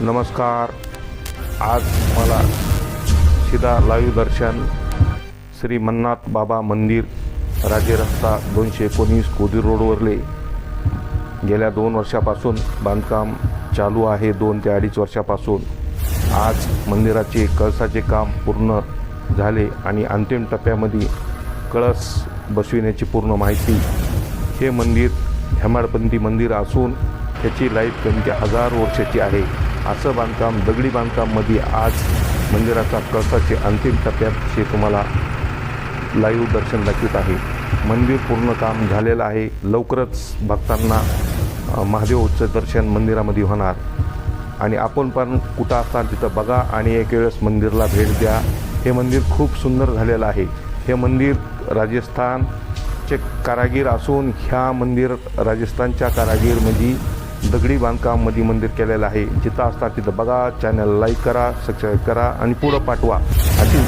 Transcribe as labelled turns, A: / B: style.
A: नमस्कार. आज मला सीधा लाईव्ह दर्शन श्री मन्नाथ बाबा मंदिर राजे रस्ता दोनशे एकोणीस कोदी रोडवरले. गेल्या दोन वर्षापासून बांधकाम चालू आहे दोन ते अडीच वर्षापासून. आज मंदिराचे कळसाचे काम पूर्ण झाले आणि अंतिम टप्प्यामध्ये कळस बसविण्याची पूर्ण माहिती. हे मंदिर हेमाडपंथी मंदिर असून त्याची लाईफ त्यांच्या हजार वर्षाची आहे. असं बांधकाम दगडी बांधकाममध्ये आज मंदिराचा कळसाचे अंतिम टप्प्यात हे तुम्हाला लाईव्ह दर्शन दाखवित आहे. मंदिर पूर्ण काम झालेलं आहे. लवकरच भक्तांना महादेवचं दर्शन मंदिरामध्ये होणार. आणि आपण पण कुठं असाल तिथं बघा आणि एक वेळेस मंदिरला भेट द्या. हे मंदिर खूप सुंदर झालेलं आहे. हे मंदिर राजस्थानचे कारागीर असून ह्या मंदिर राजस्थानच्या कारागीरमध्ये दगडी बांधकाममध्ये मंदिर केलेलं आहे. जिथं असतात तिथं बघा चॅनल लाईक करा सबस्क्राईब करा आणि पुढं पाठवा. अशी